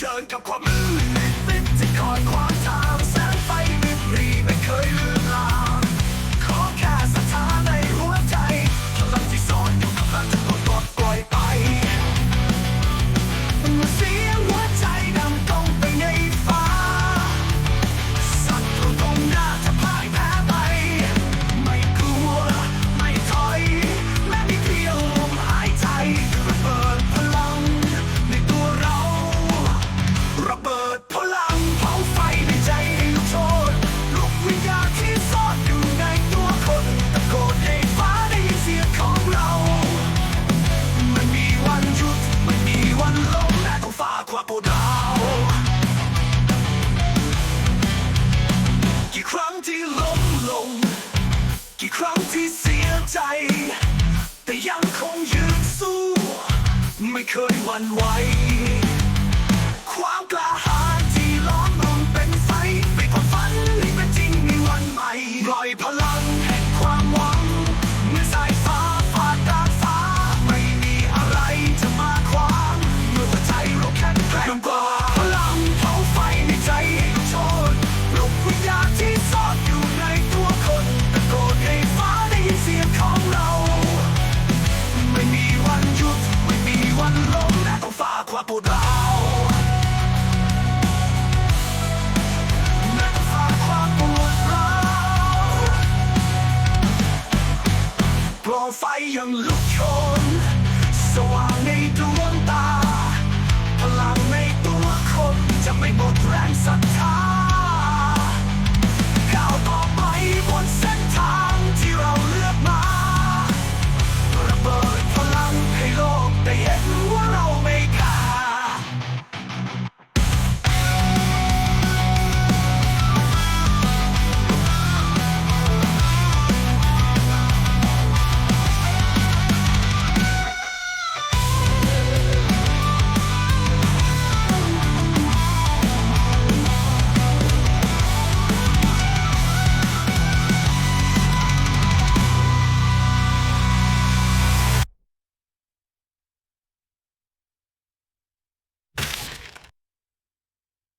ชิญกับความมืดมิดติดที่คอยขวางทางแสงไฟมิดรีไม่เคยลืม ใจ แต่ยังคงยืนสู้ ไม่เคยหวั่นไหว ความกล้าหาญที่ล้อมลวมเป็นไฟไปความฝันที่เป็นจริงในวันใหม่รอยพลัง พวกเรางความปวดร้าวกลองไฟยังลุกโช